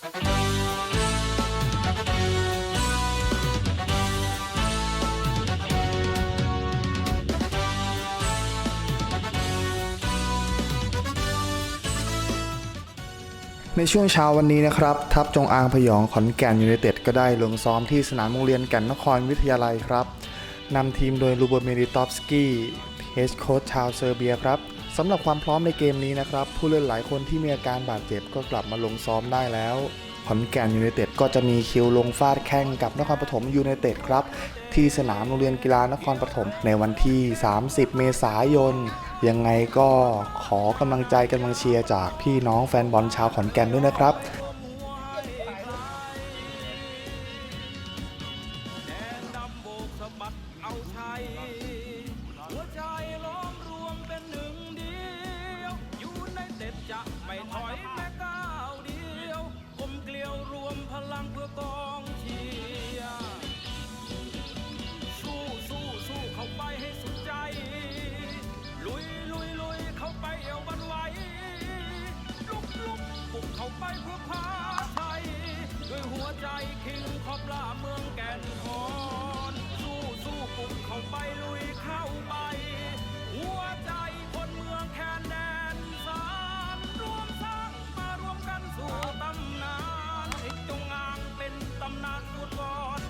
ในช่วงเช้าวันนี้นะครับ ทัพจงอางพยองขอนแก่นยูไนเต็ดก็ได้ลงซ้อมที่สนามโรงเรียนแก่นนครวิทยาลัยครับนำทีมโดยลูโบเมริตอฟสกี้เฮดโค้ชชาวเซอร์เบียครับ สำหรับความพร้อมในเกมนี้นะครับ ผู้เล่นหลายคนที่มีอาการบาดเจ็บก็กลับมาลงซ้อมได้แล้วขอนแก่นยูไนเต็ดก็จะมีคิวลงฟาดแข่งกับนครปฐมยูไนเต็ดครับ ที่สนามโรงเรียนกีฬานครปฐมในวันที่ 30 เมษายน ยังไงก็ขอกำลังใจกำลังเชียร์จากพี่น้องแฟนบอลชาวขอนแก่นด้วยนะครับ อยแม้ก้าวเดียวกลมเกลียวรวมพลังเพื่อกองเชียร์สู้สู้สู้เข้าไปให้สุดใจ ลุยลุยลุยเข้าไปเอววันไหวลุกลุกบุกเข้าไปเพื่อพาชัยด้วยหัวใจคิงขอบลาเมืองแก่นคอนสู้สู้บุกเข้า Lord.